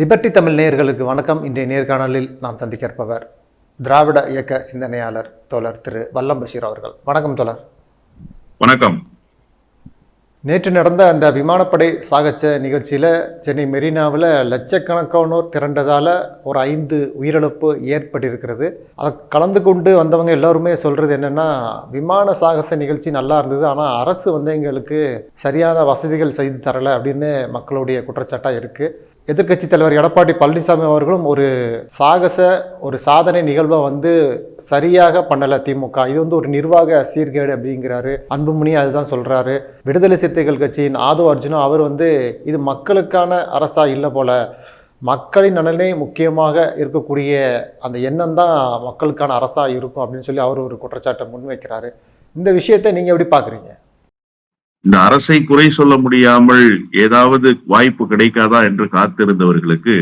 Liberty Tamil நேயர்களுக்கு வணக்கம். இன்றைய நேர்காணலில் நாம் சந்திக்க இருப்பவர் திராவிட இயக்க சிந்தனையாளர் தோழர் திரு வல்லம் பஷீர் அவர்கள். வணக்கம் தோழர். வணக்கம். நேற்று நடந்த அந்த விமானப்படை சாகச்ச நிகழ்ச்சியில் சென்னை மெரினாவில் லட்சக்கணக்கானோர் திரண்டதால் ஒரு ஐந்து உயிரிழப்பு ஏற்பட்டிருக்கிறது. அதை கலந்து கொண்டு வந்தவங்க எல்லாருமே சொல்கிறது என்னென்னா விமான சாகச நிகழ்ச்சி நல்லா இருந்தது ஆனால் அரசு வந்து எங்களுக்கு சரியான வசதிகள் செய்து தரலை அப்படின்னு மக்களுடைய குற்றச்சாட்டாக இருக்குது எதிர்க்கட்சி தலைவர் எடப்பாடி பழனிசாமி அவர்களும் ஒரு சாகச ஒரு சாதனை நிகழ்வை வந்து சரியாக பண்ணலை திமுக. இது வந்து ஒரு நிர்வாக சீர்கேடு அப்படிங்கிறாரு. அன்புமணி அதுதான் சொல்கிறாரு விடுதலை சிறுத்தைகள் கட்சியின் ஆதோ அர்ஜுனும் அவர் வந்து இது மக்களுக்கான அரசா இல்லை போல. மக்களின் நலனே முக்கியமாக இருக்கக்கூடிய அந்த எண்ணம் தான் மக்களுக்கான அரசா இருக்கும் அப்படின்னு சொல்லி அவர் ஒரு குற்றச்சாட்டை முன்வைக்கிறாரு. இந்த விஷயத்தை நீங்கள் எப்படி பார்க்குறீங்க இந்த அரசை குறை சொல்ல முடியாமல் ஏதாவது வாய்ப்பு கிடைக்காதா என்று காத்திருந்தவர்களுக்கு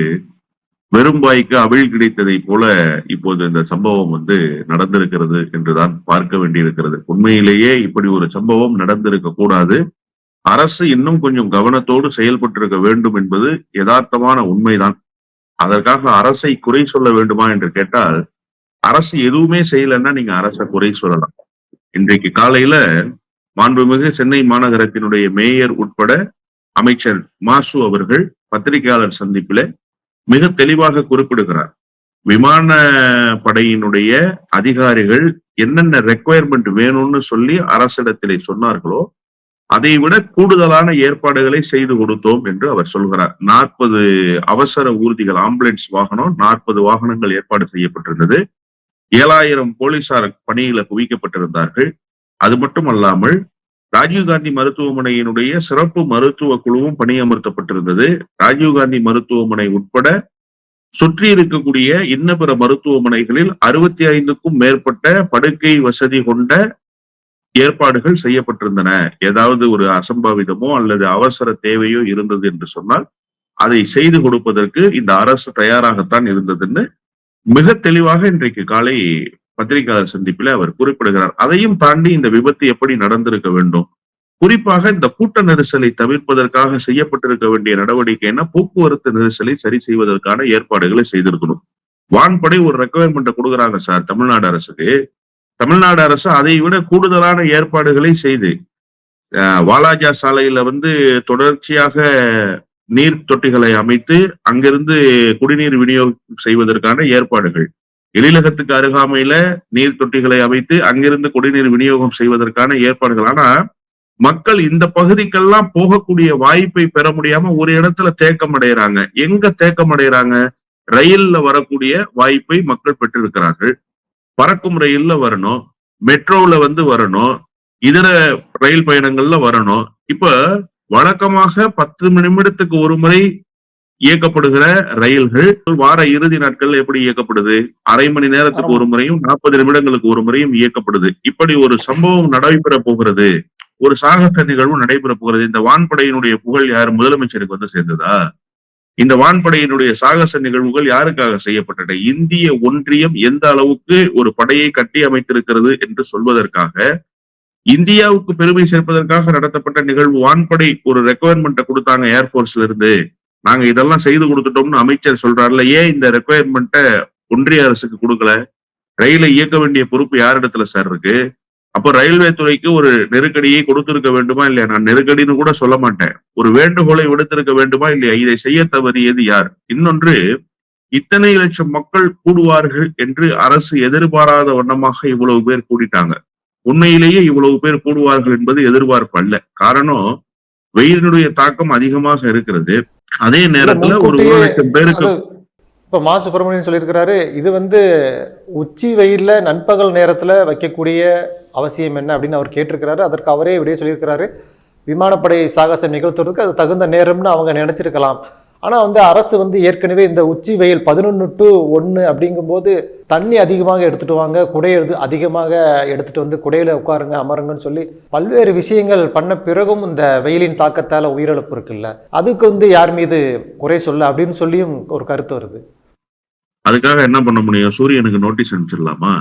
வெறும் வாய்க்கு அவிழ் கிடைத்ததை போல இப்போது இந்த சம்பவம் வந்து நடந்திருக்கிறது என்றுதான் பார்க்க வேண்டியிருக்கிறது. உண்மையிலேயே இப்படி ஒரு சம்பவம் நடந்திருக்க கூடாது. அரசு இன்னும் கொஞ்சம் கவனத்தோடு செயல்பட்டிருக்க வேண்டும் என்பது யதார்த்தமான உண்மைதான். அதற்காக அரசை குறை சொல்ல வேண்டுமா என்று கேட்டால் அரசு எதுவுமே செய்யலைன்னா நீங்க அரசை குறை சொல்லலாம். இன்றைக்கு காலையில மாண்புமிகு சென்னை மாநகரத்தினுடைய மேயர் உட்பட அமைச்சர் மாசு அவர்கள் பத்திரிகையாளர் சந்திப்பில மிக தெளிவாக குறிப்பிடுகிறார். விமான படையினுடைய அதிகாரிகள் என்னென்ன ரெக்குவயர்மெண்ட் வேணும்னு சொல்லி அரசிடத்திலே சொன்னார்களோ அதை விட கூடுதலான ஏற்பாடுகளை செய்து கொடுத்தோம் என்று அவர் சொல்கிறார். நாற்பது அவசர ஊர்திகள் ஆம்புலன்ஸ் வாகனம் நாற்பது வாகனங்கள் ஏற்பாடு செய்யப்பட்டிருந்தது. ஏழாயிரம் போலீசார் பணியில குவிக்கப்பட்டிருந்தார்கள். அது மட்டும் அல்லாமல் ராஜீவ்காந்தி மருத்துவமனையினுடைய சிறப்பு மருத்துவ குழுவும் பணியமர்த்தப்பட்டிருந்தது. ராஜீவ்காந்தி மருத்துவமனை உட்பட சுற்றி இருக்கக்கூடிய இன்ன பிற மருத்துவமனைகளில் அறுபத்தி ஐந்துக்கும் மேற்பட்ட படுக்கை வசதி கொண்ட ஏற்பாடுகள் செய்யப்பட்டிருந்தன. ஏதாவது ஒரு அசம்பாவிதமோ அல்லது அவசர தேவையோ இருந்தது என்று சொன்னால் அதை செய்து கொடுப்பதற்கு இந்த அரசு தயாராகத்தான் இருந்ததுன்னு மிக தெளிவாக இன்றைக்கு காலை பத்திரிகையாளர் சந்திப்பில் அவர் குறிப்பிடுகிறார். அதையும் தாண்டி இந்த விபத்து எப்படி நடந்திருக்க வேண்டும்? குறிப்பாக இந்த கூட்ட நெரிசலை தவிர்ப்பதற்காக செய்யப்பட்டிருக்க வேண்டிய நடவடிக்கைன்னா போக்குவரத்து நெரிசலை சரி செய்வதற்கான ஏற்பாடுகளை செய்திருக்கணும். வான்படை ஒரு ரெக்குவயர்மெண்ட்டை கொடுக்குறாங்க சார் தமிழ்நாடு அரசுக்கு. தமிழ்நாடு அரசு அதை விட கூடுதலான ஏற்பாடுகளை செய்து வாலாஜா சாலையில வந்து தொடர்ச்சியாக நீர் தொட்டிகளை அமைத்து அங்கிருந்து குடிநீர் விநியோகம் செய்வதற்கான ஏற்பாடுகள். எழிலகத்துக்கு அருகாமையில நீர் தொட்டிகளை அமைத்து அங்கிருந்து குடிநீர் விநியோகம் செய்வதற்கான ஏற்பாடுகள். ஆனா மக்கள் இந்த பகுதிக்கெல்லாம் போகக்கூடிய வாய்ப்பை பெற முடியாம ஒரு இடத்துல தேக்கம் அடைகிறாங்க எங்க தேக்கம் அடைகிறாங்க ரயில்ல வரக்கூடிய வாய்ப்பை மக்கள் பெற்றிருக்கிறார்கள். பறக்கும் ரயில்ல வரணும். மெட்ரோல வந்து வரணும். இதர ரயில் பயணங்கள்ல வரணும். இப்ப வழக்கமாக பத்து நிமிடத்துக்கு ஒரு முறை இயக்கப்படுகிற ரயில்கள் வார இறுதி நாட்கள் எப்படி இயக்கப்படுது? அரை மணி நேரத்துக்கு ஒரு முறையும் நாற்பது நிமிடங்களுக்கு ஒரு முறையும் இயக்கப்படுது. இப்படி ஒரு சம்பவம் நடைபெற போகிறது. ஒரு சாகச நிகழ்வு நடைபெற போகிறது. இந்த வான்படையினுடைய புகழ் யார்? முதலமைச்சருக்கு வந்து சேர்ந்ததா? இந்த வான்படையினுடைய சாகச நிகழ்வுகள் யாருக்காக செய்யப்பட்டன? இந்திய ஒன்றியம் எந்த அளவுக்கு ஒரு படையை கட்டி அமைத்திருக்கிறது என்று சொல்வதற்காக இந்தியாவுக்கு பெருமை சேர்ப்பதற்காக நடத்தப்பட்ட நிகழ்வு வான்படை ஒரு ரெக்குவயர்மெண்ட்டை கொடுத்தாங்க ஏர்போர்ஸ்ல இருந்து. நாங்க இதெல்லாம் செய்து கொடுத்துட்டோம்னு அமைச்சர் சொல்றாருல ஏன் இந்த ரெக்குவயர்மெண்ட்டை ஒன்றிய அரசுக்கு கொடுக்கல? ரயிலை இயக்க வேண்டிய பொறுப்பு யாரிடத்துல சார் இருக்கு? அப்போ ரயில்வே துறைக்கு ஒரு நெருக்கடியை கொடுத்திருக்க வேண்டுமா இல்லையா? நான் நெருக்கடின்னு கூட சொல்ல மாட்டேன். ஒரு வேண்டுகோளை விடுத்திருக்க வேண்டுமா இல்லையா? இதை செய்ய தவறியது யார்? இன்னொன்று இத்தனை லட்சம் மக்கள் கூடுவார்கள் என்று அரசு எதிர்பாராத வண்ணமாக இவ்வளவு பேர் கூடிட்டாங்க. உண்மையிலேயே இவ்வளவு பேர் கூடுவார்கள் என்பது எதிர்பார்ப்பு அல்ல. காரணம் வெயிலினுடைய தாக்கம் அதிகமாக இருக்கிறது. அதே நேரத்துல ஒரு ஒரு லட்சம் பேருக்கு இப்ப மா சுப்பிரமணியன் சொல்லியிருக்கிறாரு இது வந்து உச்சி வெயில்ல நண்பகல் நேரத்துல வைக்கக்கூடிய அவசியம் என்ன அப்படின்னு அவர் கேட்டிருக்கிறாரு. அதற்கு அவரே விடைய சொல்லியிருக்கிறாரு. விமானப்படை சாகச நிகழ்த்துறதுக்கு அது தகுந்த நேரம்னு அவங்க நினைச்சிருக்கலாம். ஆனால் வந்து அரசு வந்து ஏற்கனவே இந்த உச்சி வெயில் பதினொன்று டு ஒன்று அப்படிங்கும்போது தண்ணி அதிகமாக எடுத்துகிட்டு வாங்க குடை எடுத்து அதிகமாக எடுத்துகிட்டு வந்து குடையில் உட்காருங்க அமருங்கன்னு சொல்லி பல்வேறு விஷயங்கள் பண்ண பிறகும் இந்த வெயிலின் தாக்கத்தால் உயிரிழப்பு இருக்குல்ல. அதுக்கு வந்து யார் மீது குறை சொல்ல அப்படின்னு சொல்லியும் ஒரு கருத்து வருது. அதுக்காக என்ன பண்ண முடியும்? சூரியனுக்கு நோட்டீஸ் அனுப்பிச்சிடலாமா?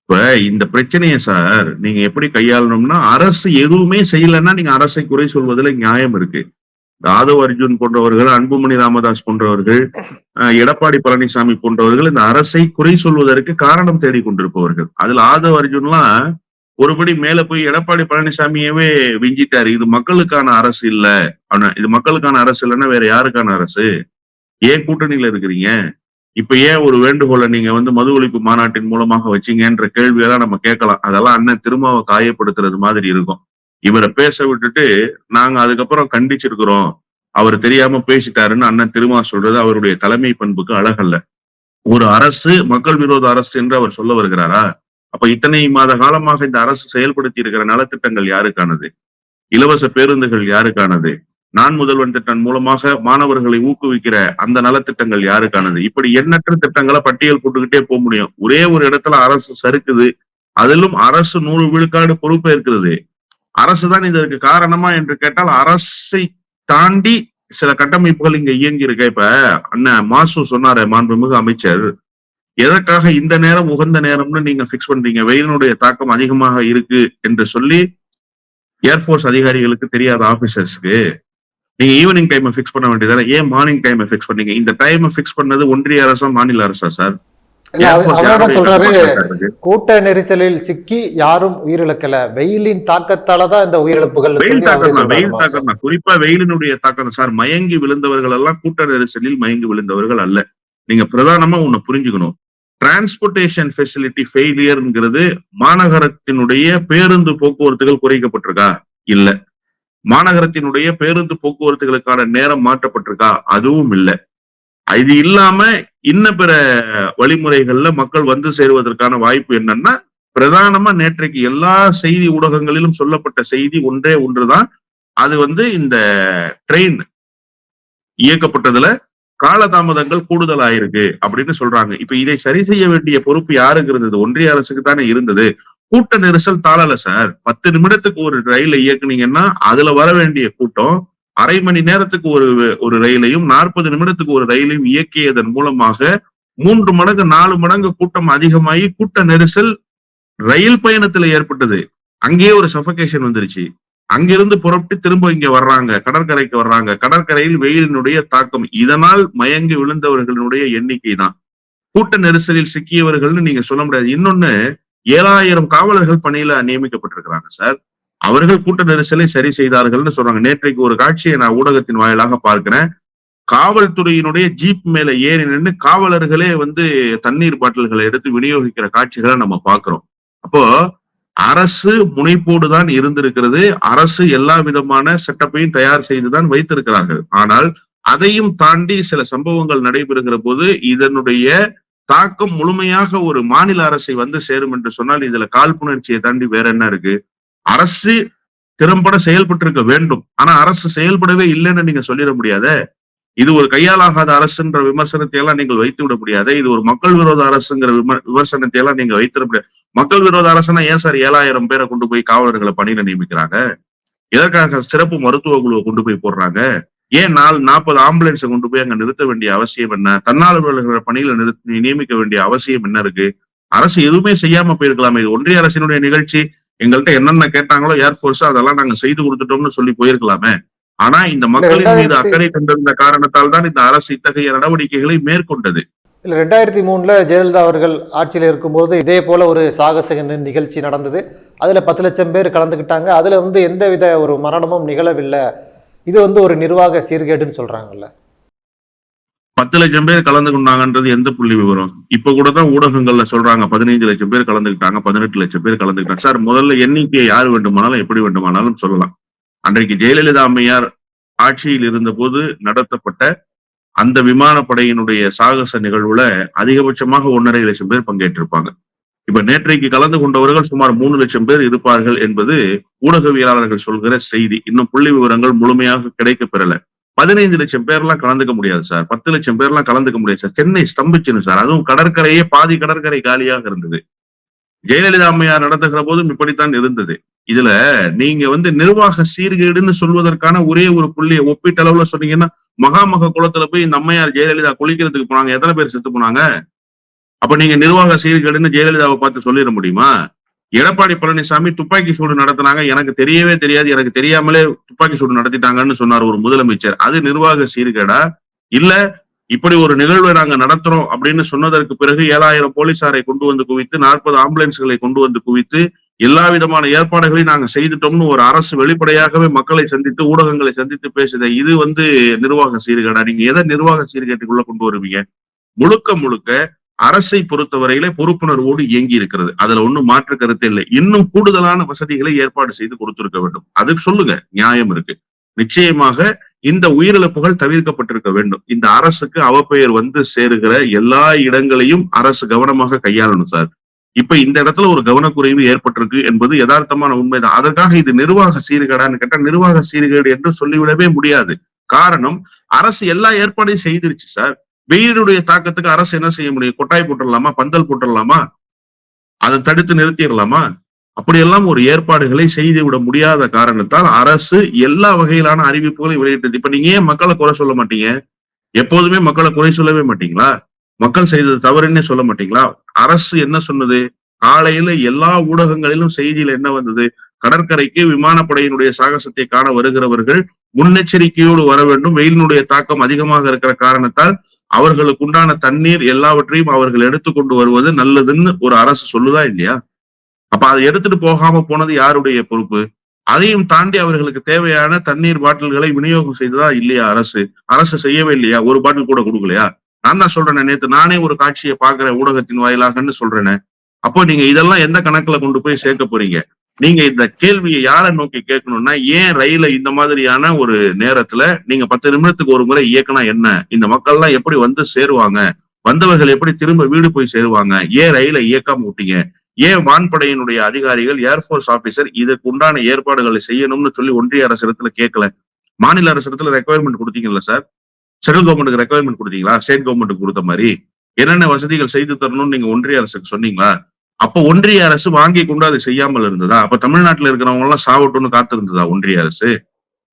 இப்ப இந்த பிரச்சனையை சார் நீங்க எப்படி கையாளணும்னா அரசு எதுவுமே செய்யலைன்னா நீங்க அரசை குறை சொல்வதில் நியாயம் இருக்கு. ராதவ் அர்ஜுன் போன்றவர்கள் அன்புமணி ராமதாஸ் போன்றவர்கள் எடப்பாடி பழனிசாமி போன்றவர்கள் இந்த அரசை குறை சொல்வதற்கு காரணம் தேடிக்கொண்டிருப்பவர்கள் அதுல ஆதவ் அர்ஜுன்லாம் ஒருபடி மேல போய் எடப்பாடி பழனிசாமியவே விஞ்சிட்டாரு. இது மக்களுக்கான அரசு இல்ல. ஆனா இது மக்களுக்கான அரசு இல்லைன்னா வேற யாருக்கான அரசு? ஏன் கூட்டணியில இருக்கிறீங்க? இப்ப ஏன் ஒரு வேண்டுகோளை நீங்க வந்து மது ஒழிப்பு மாநாட்டின் மூலமாக வச்சீங்கன்ற கேள்வியெல்லாம் நம்ம கேட்கலாம். அதெல்லாம் அண்ணன் திருமாவை காயப்படுத்துறது மாதிரி இருக்கும். இவரை பேச விட்டுட்டு நாங்க அதுக்கப்புறம் கண்டிச்சிருக்கிறோம். அவர் தெரியாம பேசிட்டாருன்னு அண்ணன் திருமா சொல்றது அவருடைய தலைமை பண்புக்கு அழகல்ல. ஒரு அரசு மக்கள் விரோத அரசு என்று அவர் சொல்ல வருகிறாரா? அப்ப இத்தனை மாத காலமாக இந்த அரசு செயல்படுத்தி இருக்கிற நலத்திட்டங்கள் யாருக்கானது? இலவச பேருந்துகள் யாருக்கானது? நான் முதல்வன் திட்டம் மூலமாக மாணவர்களை ஊக்குவிக்கிற அந்த நலத்திட்டங்கள் யாருக்கானது? இப்படி எண்ணற்ற திட்டங்களை பட்டியல் போட்டுக்கிட்டே போக முடியும். ஒரே ஒரு இடத்துல அரசு சறுக்குது அதிலும் அரசு நூறு விழுக்காடு பொறுப்பேற்கிறது. அரசு தான் இதற்கு காரணமா என்று கேட்டால் அரசை தாண்டி சில கட்டமைப்புகள் இங்க இயங்கி இருக்க இப்ப அண்ணன் மாசு சொன்னாரு மாண்புமிகு அமைச்சர் எதற்காக இந்த நேரம் உகந்த நேரம்னு நீங்க பிக்ஸ் பண்றீங்க? வெயிலினுடைய தாக்கம் அதிகமாக இருக்கு என்று சொல்லி ஏர்போர்ஸ் அதிகாரிகளுக்கு தெரியாத ஆபீசர்ஸ்க்கு நீங்க ஈவினிங் டைமை ஃபிக்ஸ் பண்ண வேண்டியதால ஏன் மார்னிங் டைமை ஃபிக்ஸ் பண்ணீங்க? இந்த டைமை ஃபிக்ஸ் பண்ணது ஒன்றிய அரசா மாநில அரசா சார் சொல்றாரு? கூட்ட நெரிசலில் சிக்கி யாரும் உயிரிழக்கல. வெயிலின் தாக்கத்தால தான் இந்த உயிரிழப்புகள் வெயில் தாக்கம் வெயில். தாக்கம் தான் குறிப்பா வெயிலினுடைய தாக்கம் சார் மயங்கி விழுந்தவர்கள் எல்லாம் கூட்ட நெரிசலில் மயங்கி விழுந்தவர்கள் அல்ல. நீங்க பிரதானமா ஒண்ணு புரிஞ்சுக்கணும். டிரான்ஸ்போர்டேஷன் ஃபெசிலிட்டி ஃபெயிலியர்ங்கிறது மாநகரத்தினுடைய பேருந்து போக்குவரத்துகள் குறைக்கப்பட்டிருக்கா? இல்ல. மாநகரத்தினுடைய பேருந்து போக்குவரத்துகளுக்கான நேரம் மாற்றப்பட்டிருக்கா? அதுவும் இல்ல. இது இல்லாம இன்ன பிற வழிமுறைகள்ல மக்கள் வந்து சேருவதற்கான வாய்ப்பு என்னன்னா பிரதானமா நேற்றைக்கு எல்லா செய்தி ஊடகங்களிலும் சொல்லப்பட்ட செய்தி ஒன்றே ஒன்றுதான். அது வந்து இந்த ட்ரெயின் இயக்கப்பட்டதுல காலதாமதங்கள் கூடுதல் ஆயிருக்கு அப்படின்னு சொல்றாங்க. இப்ப இதை சரி செய்ய வேண்டிய பொறுப்பு யாருக்கு இருந்தது ஒன்றிய அரசுக்கு தானே இருந்தது. கூட்ட நெரிசல் தாளல சார். பத்து நிமிடத்துக்கு ஒரு ரயிலை இயக்குனீங்கன்னா அதுல வர வேண்டிய கூட்டம் அரை மணி நேரத்துக்கு ஒரு ஒரு ரயிலையும் நாற்பது நிமிடத்துக்கு ஒரு ரயிலையும் இயக்கியதன் மூலமாக மூன்று மடங்கு நாலு மடங்கு கூட்டம் அதிகமாகி கூட்ட நெரிசல் ரயில் பயணத்துல ஏற்பட்டது. அங்கேயே ஒரு சஃபகேஷன் வந்துருச்சு. அங்கிருந்து புறப்பட்டு திரும்ப இங்க வர்றாங்க. கடற்கரைக்கு வர்றாங்க. கடற்கரையில் வெயிலினுடைய தாக்கம். இதனால் மயங்கி விழுந்தவர்களுடைய எண்ணிக்கை தான். கூட்ட நெரிசலில் சிக்கியவர்கள்னு நீங்க சொல்ல முடியாது. இன்னொன்னு ஏழாயிரம் காவலர்கள் பணியில நியமிக்கப்பட்டிருக்கிறாங்க சார். அவர்கள் கூட்ட நெரிசலை சரி செய்தார்கள்னு சொல்றாங்க. நேற்றைக்கு ஒரு காட்சியை நான் ஊடகத்தின் வாயிலாக பார்க்கிறேன். காவல்துறையினுடைய ஜீப் மேல ஏறி நின்று காவலர்களே வந்து தண்ணீர் பாட்டில்களை எடுத்து விநியோகிக்கிற காட்சிகளை நம்ம பார்க்கிறோம். அப்போ அரசு முனைப்போடு தான் இருந்திருக்கிறது. அரசு எல்லா விதமான செட்டப்பையும் தயார் செய்துதான் வைத்திருக்கிறார்கள். ஆனால் அதையும் தாண்டி சில சம்பவங்கள் நடைபெறுகிற போது இதனுடைய தாக்கம் முழுமையாக ஒரு மாநில அரசை வந்து சேரும் என்று சொன்னால் இதுல காழ்ப்புணர்ச்சியை தாண்டி வேற என்ன இருக்கு? அரசு திறம்பட செயல்பட்டு இருக்க வேண்டும். ஆனா அரசு செயல்படவே இல்லைன்னு நீங்க சொல்லிட முடியாத. இது ஒரு கையாலாகாத அரசுன்ற விமர்சனத்தை எல்லாம் நீங்கள் வைத்து விட முடியாது. இது ஒரு மக்கள் விரோத அரசுங்கிற விமர் விமர்சனத்தை எல்லாம் நீங்க வைத்திட முடியாது. மக்கள் விரோத அரசுனா ஏன் சார் ஏழாயிரம் பேரை கொண்டு போய் காவலர்களை பணியில நியமிக்கிறாங்க? எதற்காக சிறப்பு மருத்துவ குழுவை கொண்டு போய் போடுறாங்க? ஏன் நாலு நாற்பது ஆம்புலன்ஸை கொண்டு போய் அங்க நிறுத்த வேண்டிய அவசியம் என்ன? தன்னார்வலர்களை பணியில நிறுத்தி நியமிக்க வேண்டிய அவசியம் என்ன இருக்கு? அரசு எதுவுமே செய்யாம போயிருக்கலாமே. இது ஒன்றிய அரசினுடைய நிகழ்ச்சி. எங்கள்கிட்ட என்னென்ன கேட்டாங்களோ ஏர்போர்ஸ் அதெல்லாம் நாங்க செய்து கொடுத்துட்டோம்னு சொல்லி போயிருக்கலாமே. ஆனா இந்த மக்களின் மீது அக்கறை கொண்டிருந்த காரணத்தால் தான் இந்த அரசு இத்தகைய நடவடிக்கைகளை மேற்கொண்டது. இல்ல ரெண்டாயிரத்தி மூணுல ஜெயலலிதா அவர்கள் ஆட்சியில் இருக்கும்போது இதே போல ஒரு சாகச நிகழ்ச்சி நடந்தது. அதுல பத்து லட்சம் பேர் கலந்துக்கிட்டாங்க அதுல வந்து எந்தவித ஒரு மரணமும் நிகழவில்லை. இது வந்து ஒரு நிர்வாக சீர்கேடுன்னு சொல்றாங்கல்ல. பத்து லட்சம் பேர் கலந்து கொண்டாங்கன்றது எந்த புள்ளி விவரம்? இப்ப கூட தான் ஊடகங்கள்ல சொல்றாங்க பதினைந்து லட்சம் பேர் கலந்துக்கிட்டாங்க பதினெட்டு லட்சம் பேர் கலந்துக்கிட்டாங்க. சார் முதல்ல எண்ணிக்கையை யார் வேண்டுமானாலும் எப்படி வேண்டுமானாலும் சொல்லலாம். அன்றைக்கு ஜெயலலிதா அம்மையார் ஆட்சியில் இருந்த போது நடத்தப்பட்ட அந்த விமானப்படையினுடைய சாகச நிகழ்வுல அதிகபட்சமாக ஒன்றரை லட்சம் பேர் பங்கேற்றிருப்பாங்க. இப்ப நேற்றைக்கு கலந்து கொண்டவர்கள் சுமார் மூணு லட்சம் பேர் இருப்பார்கள் என்பது ஊடகவியலாளர்கள் சொல்கிற செய்தி. இன்னும் புள்ளி விவரங்கள் முழுமையாக கிடைக்க பெறல பதினைந்து லட்சம் பேர்லாம் கலந்துக்க முடியாது சார். பத்து லட்சம் பேர்லாம் கலந்துக்க முடியாது சார். சென்னை ஸ்தம்பிச்சுன்னு சார். அதுவும் கடற்கரையே பாதி கடற்கரை காலியாக இருந்தது. ஜெயலலிதா அம்மையார் நடத்துகிற போதும் இப்படித்தான் இருந்தது. இதுல நீங்க வந்து நிர்வாக சீர்கேடுன்னு சொல்வதற்கான ஒரே ஒரு புள்ளியை ஒப்பீட்டளவுல சொன்னீங்கன்னா மகாமக குளத்துல போய் இந்த அம்மையார் ஜெயலலிதா குளிக்கிறதுக்கு போனாங்க. எத்தனை பேர் செத்து போனாங்க? அப்ப நீங்க நிர்வாக சீர்கேடுன்னு ஜெயலலிதாவை பார்த்து சொல்லிட முடியுமா? எடப்பாடி பழனிசாமி துப்பாக்கி சூடு நடத்தினாங்க. எனக்கு தெரியவே தெரியாது. எனக்கு தெரியாமலே துப்பாக்கி சூடு நடத்திட்டாங்கன்னு சொன்னார் ஒரு முதலமைச்சர். அது நிர்வாக சீர்கேடா? இல்ல இப்படி ஒரு நிகழ்வை நாங்க நடத்துறோம் அப்படின்னு சொன்னதற்கு பிறகு ஏழாயிரம் போலீசாரை கொண்டு வந்து குவித்து நாற்பது ஆம்புலன்ஸ்களை கொண்டு வந்து குவித்து எல்லா விதமான ஏற்பாடுகளையும் நாங்க செய்துட்டோம்னு ஒரு அரசு வெளிப்படையாகவே மக்களை சந்தித்து ஊடகங்களை சந்தித்து பேசுத இது வந்து நிர்வாக சீர்கேடா. நீங்க எதை நிர்வாக சீர்கேட்டுக்குள்ள கொண்டு வருவீங்க? முழுக்க முழுக்க அரசை பொறுத்தவரையிலே பொறுப்புணர்வோடு இயங்கி இருக்கிறது. அதுல ஒன்றும் மாற்று கருத்து இல்லை. இன்னும் கூடுதலான வசதிகளை ஏற்பாடு செய்து கொடுத்திருக்க வேண்டும். அதுக்கு சொல்லுங்க நியாயம் இருக்கு. நிச்சயமாக இந்த உயிரிழப்புகள் தவிர்க்கப்பட்டிருக்க வேண்டும். இந்த அரசுக்கு அவப்பெயர் வந்து சேருகிற எல்லா இடங்களையும் அரசு கவனமாக கையாளணும் சார். இப்ப இந்த இடத்துல ஒரு கவனக்குறைவு ஏற்பட்டிருக்கு என்பது யதார்த்தமான உண்மைதான். அதற்காக இது நிர்வாக சீர்கேடான்னு கேட்டா நிர்வாக சீர்கேடு என்று சொல்லிவிடவே முடியாது. காரணம் அரசு எல்லா ஏற்பாடையும் செய்திருச்சு சார். வெயிலுடைய தாக்கத்துக்கு அரசு என்ன செய்ய முடியும்? கொட்டாய் போட்டுடலாமா? பந்தல் போட்டுடலாமா? அதை தடுத்து நிறுத்திடலாமா? அப்படியெல்லாம் ஒரு ஏற்பாடுகளை செய்து விட முடியாத காரணத்தால் அரசு எல்லா வகையிலான அறிவிப்புகளையும் வெளியிட்டது. இப்ப நீங்க ஏன் மக்களை குறை சொல்ல மாட்டீங்க? எப்போதுமே மக்களை குறை சொல்லவே மாட்டீங்களா? மக்கள் செய்தது தவறுன்னே சொல்ல மாட்டீங்களா? அரசு என்ன சொன்னது? காலையில எல்லா ஊடகங்களிலும் செய்தியில என்ன வந்தது? கடற்கரைக்கு விமானப்படையினுடைய சாகசத்தை காண வருகிறவர்கள் முன்னெச்சரிக்கையோடு வர வேண்டும். வெயிலினுடைய தாக்கம் அதிகமாக இருக்கிற காரணத்தால் அவர்களுக்கு உண்டான தண்ணீர் எல்லாவற்றையும் அவர்கள் எடுத்துக்கொண்டு வருவது நல்லதுன்னு ஒரு அரசு சொல்லுதா இல்லையா? அப்ப அதை எடுத்துட்டு போகாம போனது யாருடைய பொறுப்பு? அதையும் தாண்டி அவர்களுக்கு தேவையான தண்ணீர் பாட்டில்களை விநியோகம் செய்ததா இல்லையா அரசு? அரசு செய்யவே இல்லையா? ஒரு பாட்டில் கூட கொடுக்கலையா? நான் தான் சொல்றேன் நேத்து நானே ஒரு காட்சியை பாக்குறேன் ஊடகத்தின் வாயிலாகன்னு சொல்றேனே. அப்போ நீங்க இதெல்லாம் எந்த கணக்குல கொண்டு போய் சேர்க்க போறீங்க? நீங்க இந்த கேள்வியை யாரை நோக்கி கேட்கணும்னா ஏன் ரயில இந்த மாதிரியான ஒரு நேரத்துல நீங்க பத்து நிமிடத்துக்கு ஒரு முறை இயக்கினா என்ன? இந்த மக்கள்லாம் எப்படி வந்து சேருவாங்க? வந்தவர்கள் எப்படி திரும்ப வீடு போய் சேருவாங்க? ஏன் ரயிலை இயக்காம விட்டீங்க? ஏன் வான்படையினுடைய அதிகாரிகள் ஏர்போர்ஸ் ஆபீசர் இதுக்கு உண்டான ஏற்பாடுகளை செய்யணும்னு சொல்லி ஒன்றிய அரசிடத்துல கேட்கல? மாநில அரசிடத்துல ரெக்குவயர்மெண்ட் கொடுத்தீங்கல்ல சார் சென்ட்ரல் கவர்மெண்ட்டுக்கு ரெக்குவயர்மெண்ட் கொடுத்தீங்களா? ஸ்டேட் கவர்மெண்ட்டுக்கு கொடுத்த மாதிரி? என்னென்ன வசதிகள் செய்து தரணும்னு நீங்க ஒன்றிய அரசுக்கு சொன்னீங்களா? அப்ப ஒன்றிய அரசு வாங்கி கொண்டு அதை செய்யாமல் இருந்ததா? அப்ப தமிழ்நாட்டுல இருக்கிறவங்க எல்லாம் சாவட்டும்னு காத்திருந்ததா ஒன்றிய அரசு?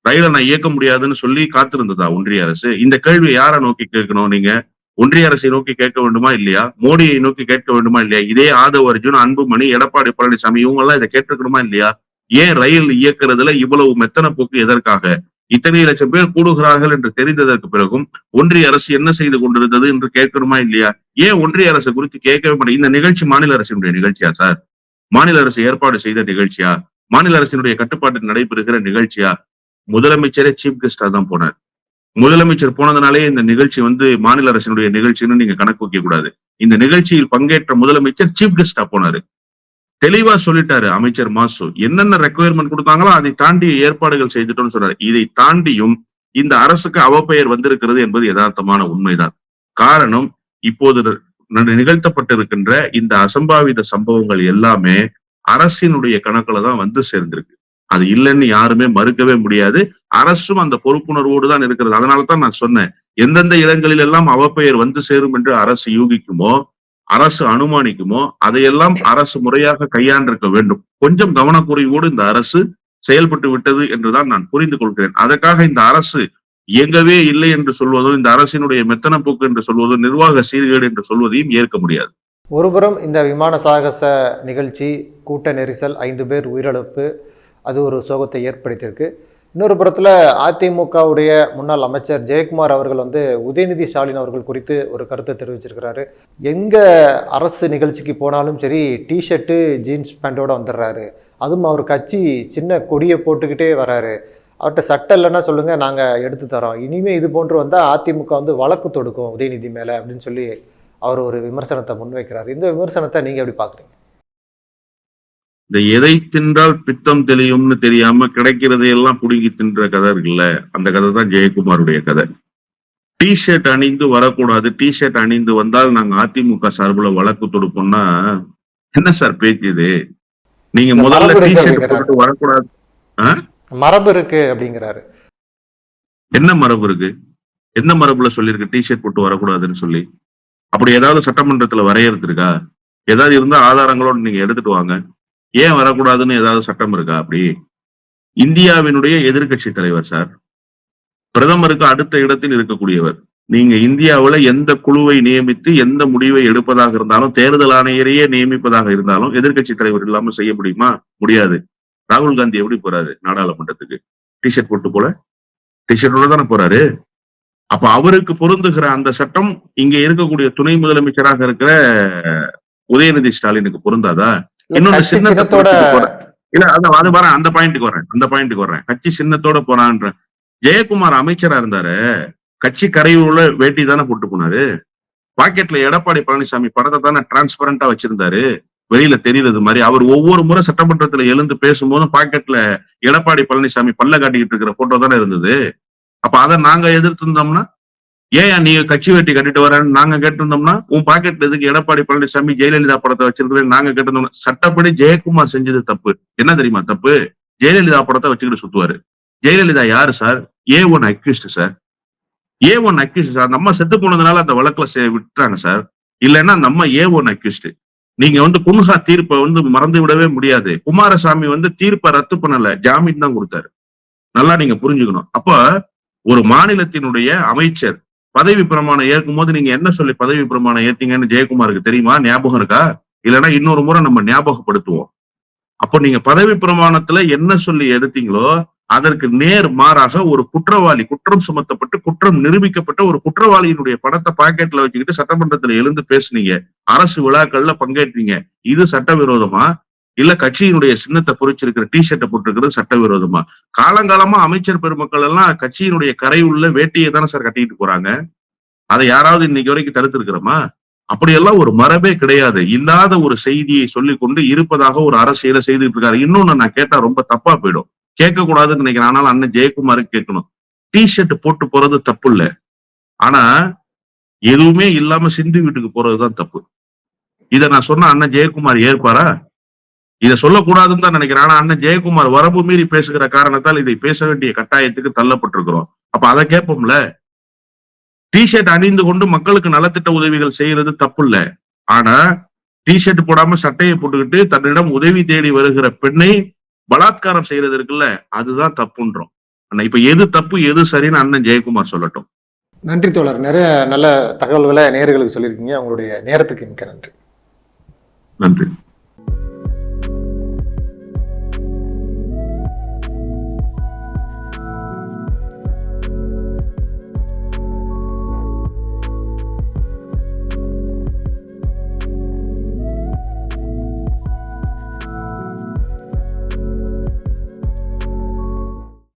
ரயிலை நான் இயக்க முடியாதுன்னு சொல்லி காத்திருந்ததா ஒன்றிய அரசு? இந்த கேள்வியை யாரை நோக்கி கேட்கணும் நீங்க? ஒன்றிய அரசை நோக்கி கேட்க வேண்டுமா இல்லையா? மோடியை நோக்கி கேட்க வேண்டுமா இல்லையா? இதே ஆதவ அர்ஜுன் அன்புமணி எடப்பாடி பழனிசாமி இவங்க எல்லாம் இதை கேட்டிருக்கணுமா இல்லையா? ஏன் ரயில் இயக்குறதுல இவ்வளவு மெத்தன போக்கு எதற்காக? இத்தனை லட்சம் பேர் கூடுகிறார்கள் என்று தெரிந்ததற்கு பிறகும் ஒன்றிய அரசு என்ன செய்து கொண்டிருந்தது என்று கேட்கணுமா இல்லையா? ஏன் ஒன்றிய அரசு குறித்து கேட்கவே மாட்டேன்? இந்த நிகழ்ச்சி மாநில அரசினுடைய நிகழ்ச்சியா சார்? மாநில அரசு ஏற்பாடு செய்த நிகழ்ச்சியா? மாநில அரசினுடைய கட்டுப்பாட்டில் நடைபெறுகிற நிகழ்ச்சியா? முதலமைச்சரே சீஃப் கெஸ்டா தான் போனார். முதலமைச்சர் போனதுனாலே இந்த நிகழ்ச்சி வந்து மாநில அரசினுடைய நிகழ்ச்சின்னு நீங்க கணக்கு வைக்க கூடாது. இந்த நிகழ்ச்சியில் பங்கேற்ற முதலமைச்சர் சீஃப் கெஸ்டா போனாரு. தெளிவா சொல்லிட்டாரு அமைச்சர் மாசு. என்னென்ன ரெக்குயர்மெண்ட் கொடுத்தாங்களோ அதை தாண்டி ஏற்பாடுகள் செய்துட்டோம்னு சொல்றாரு. இதை தாண்டியும் இந்த அரசுக்கு அவப்பெயர் வந்திருக்கிறது என்பது யதார்த்தமான உண்மைதான். காரணம் இப்போது நிகழ்த்தப்பட்டிருக்கின்ற இந்த அசம்பாவித சம்பவங்கள் எல்லாமே அரசினுடைய கணக்குல தான் வந்து சேர்ந்திருக்கு. அது இல்லைன்னு யாருமே மறுக்கவே முடியாது. அரசும் அந்த பொறுப்புணர்வோடு தான் இருக்கிறது. அதனால தான் நான் சொன்னேன். எந்தெந்த இடங்களில் எல்லாம் அவப்பெயர் வந்து சேரும் என்று அரசு யூகிக்குமோ அரசு அனுமானிக்குமோ அதையெல்லாம் அரசு முறையாக கையாண்டிருக்க வேண்டும். கொஞ்சம் கவனக்குறைவோடு இந்த அரசு செயல்பட்டு விட்டது என்றுதான் நான் புரிந்து கொள்கிறேன். அதற்காக இந்த அரசு இயங்கவே இல்லை என்று சொல்வதோ இந்த அரசினுடைய மெத்தன போக்கு என்று சொல்வதோ நிர்வாக சீர்கேடு என்று சொல்வதையும் ஏற்க முடியாது. ஒருபுறம் இந்த விமான சாகச நிகழ்ச்சி கூட்ட நெரிசல் ஐந்து பேர் உயிரிழப்பு அது ஒரு சோகத்தை ஏற்படுத்தியிருக்கு. இன்னொரு புறத்தில் அதிமுகவுடைய முன்னாள் அமைச்சர் ஜெயக்குமார் அவர்கள் வந்து உதயநிதி ஸ்டாலின் அவர்கள் குறித்து ஒரு கருத்தை தெரிவிச்சிருக்கிறாரு. எங்கே அரசு நிகழ்ச்சிக்கு போனாலும் சரி டிஷர்ட்டு ஜீன்ஸ் பேண்ட்டோடு வந்துடுறாரு. அதுவும் அவர் கட்சி சின்ன கொடியை போட்டுக்கிட்டே வராரு. அவர்கிட்ட சட்டம் இல்லைன்னா சொல்லுங்கள் நாங்கள் எடுத்து தரோம். இனிமேல் இது போன்று வந்தால் அதிமுக வந்து வழக்கு தொடுக்கும் உதயநிதி மேலே அப்படின்னு சொல்லி அவர் ஒரு விமர்சனத்தை முன்வைக்கிறார். இந்த விமர்சனத்தை நீங்கள் எப்படி பார்க்குறீங்க இந்த எதை தின்றால் பித்தம் தெளியும்னு தெரியாம கிடைக்கிறதையெல்லாம் புடுங்கி தின்ற கதை இருக்குல்ல? அந்த கதை தான் ஜெயக்குமாருடைய கதை. டிஷர்ட் அணிந்து வரக்கூடாது. டிஷர்ட் அணிந்து வந்தால் நாங்க அதிமுக சார்புல வழக்கு தொடுப்போம்னா என்ன சார் பேச்சு இது? நீங்க முதல்ல டிஷர்ட். போட்டு வரக்கூடாது. மரபு இருக்கு அப்படிங்கிறாரு. என்ன மரபு இருக்கு? எந்த மரபுல சொல்லியிருக்கு? டிஷர்ட் போட்டு வரக்கூடாதுன்னு சொல்லி. அப்படி ஏதாவது சட்டமன்றத்துல வரையறது இருக்கா? ஏதாவது இருந்தா ஆதாரங்களோட நீங்க எடுத்துட்டு வாங்க. ஏன் வரக்கூடாதுன்னு ஏதாவது சட்டம் இருக்கா அப்படி? இந்தியாவினுடைய எதிர்க்கட்சி தலைவர் சார். பிரதமருக்கு அடுத்த இடத்தில் இருக்கக்கூடியவர். நீங்க இந்தியாவுல எந்த குழுவை நியமித்து எந்த முடிவை எடுப்பதாக இருந்தாலும் தேர்தல் ஆணையரையே நியமிப்பதாக இருந்தாலும் எதிர்க்கட்சி தலைவர் இல்லாம செய்ய முடியுமா? முடியாது. ராகுல் காந்தி எப்படி போறாரு நாடாளுமன்றத்துக்கு? டிஷர்ட் போட்டு போல? டிஷர்ட்டோட தானே போறாரு? அப்ப அவருக்கு பொருந்துகிற அந்த சட்டம் இங்க இருக்கக்கூடிய துணை முதலமைச்சராக இருக்கிற உதயநிதி ஸ்டாலினுக்கு பொருந்தாதா? இன்னொன்னு சின்னத்தோட. இல்ல அது அது வரேன் அந்த பாயிண்ட்டுக்கு வரேன் அந்த பாயிண்ட்டுக்கு வரேன் கட்சி சின்னத்தோட போறான்ற. ஜெயக்குமார் அமைச்சரா இருந்தாரு. கட்சி கரையுள்ள வேட்டி தானே போட்டு போனாரு. பாக்கெட்ல எடப்பாடி பழனிசாமி படத்தை தானே டிரான்ஸ்பரண்டா வச்சிருந்தாரு. வெளியில தெரியுறது மாதிரி அவர் ஒவ்வொரு முறை சட்டமன்றத்துல எழுந்து பேசும்போதும் பாக்கெட்ல எடப்பாடி பழனிசாமி பல்ல காட்டிக்கிட்டு இருக்கிற போட்டோ தானே இருந்தது. அப்ப அதை நாங்க எதிர்த்து இருந்தோம்னா ஏன் நீ கட்சி வெட்டி கட்டிட்டு வரேன்னு நாங்க கேட்டிருந்தோம்னா உன் பாக்கெட்ல எதுக்கு எடப்பாடி பழனிசாமி ஜெயலலிதா படத்தை வச்சிருக்கிறேன் நாங்க கேட்டிருந்தோம் சட்டப்படி ஜெயக்குமார் செஞ்சது தப்பு. என்ன தெரியுமா தப்பு? ஜெயலலிதா படத்தை வச்சுக்கிட்டு சுத்துவாரு. ஜெயலலிதா யாரு sir? A one accused sir A one accused sir நம்ம செத்து போனதுனால அந்த வழக்குல விட்டுறாங்க சார் இல்லைன்னா நம்ம ஏ ஒன் அக்யூஸ்ட் நீங்க வந்து குன்ஹா தீர்ப்பை வந்து மறந்து விடவே முடியாது. குமாரசாமி வந்து தீர்ப்பை ரத்து பண்ணல. ஜாமீன் தான் கொடுத்தாரு. நல்லா நீங்க புரிஞ்சுக்கணும். அப்ப ஒரு மாநிலத்தினுடைய அமைச்சர் பதவி பிரமாணம் ஏற்கும் போது நீங்க என்ன சொல்லி பதவி பிரமாணம் ஏத்தீங்கன்னு ஜெயக்குமாருக்கு தெரியுமா? ஞாபகம் இருக்கா? இல்லைன்னா இன்னொரு முறை நம்ம ஞாபகப்படுத்துவோம். அப்போ நீங்க பதவி பிரமாணத்துல என்ன சொல்லி எடுத்தீங்களோ அதற்கு நேர் மாறாக ஒரு குற்றவாளி குற்றம் சுமத்தப்பட்டு குற்றம் நிரூபிக்கப்பட்ட ஒரு குற்றவாளியினுடைய படத்தை பாக்கெட்ல வச்சுக்கிட்டு சட்டமன்றத்துல எழுந்து பேசுனீங்க. அரசு விழாக்கள்ல பங்கேற்றீங்க. இது சட்டவிரோதமா? இல்ல கட்சியினுடைய சின்னத்தை பொறிச்சிருக்கிற டி ஷர்ட்டை போட்டிருக்கிறது சட்டவிரோதமா? காலங்காலமா அமைச்சர் பெருமக்கள் எல்லாம் கட்சியினுடைய கரை உள்ள வேட்டியை தானே சார் கட்டிட்டு போறாங்க. அதை யாராவது இன்னைக்கு வரைக்கும் தடுத்து இருக்கிறோமா அப்படியெல்லாம் ஒரு மரபே கிடையாது. இல்லாத ஒரு செய்தியை சொல்லி கொண்டு இருப்பதாக ஒரு அரசியலை செய்துட்டு இருக்காரு. இன்னொன்னு நான் கேட்டா ரொம்ப தப்பா போயிடும். கேட்க கூடாதுன்னு நினைக்கிறேன். ஆனால் அண்ணன் ஜெயக்குமாருக்கு கேட்கணும். டி ஷர்ட் போட்டு போறது தப்பு இல்ல ஆனா எதுவுமே இல்லாம சிந்து வீட்டுக்கு போறதுதான் தப்பு. இதை நான் சொன்ன அண்ணன் ஜெயக்குமார் ஏற்பாரா? இத சொல்லக்கூடாதுன்னு தான் நினைக்கிறேன். ஆனா அண்ணன் ஜெயக்குமார் வரம்பு மீறி பேசுகிற காரணத்தால் இதை பேச வேண்டிய கட்டாயத்துக்கு தள்ளப்பட்டிருக்கிறோம். அப்ப அதை கேட்போம்ல? டிஷர்ட் அணிந்து கொண்டு மக்களுக்கு நலத்திட்ட உதவிகள் செய்யறது தப்பு இல்ல ஆனா டிஷர்ட் போடாம சட்டையை போட்டுக்கிட்டு தன்னிடம் உதவி தேடி வருகிற பெண்ணை பலாத்காரம் செய்யறது இருக்குல்ல அதுதான் தப்புன்றோம். ஆனா இப்ப எது தப்பு எது சரின்னு அண்ணன் ஜெயக்குமார் சொல்லட்டும். நன்றி தோழர். நிறைய நல்ல தகவல்களை நேயர்களுக்கு சொல்லியிருக்கீங்க. உங்களுடைய நேரத்துக்கு மிக்க நன்றி. நன்றி.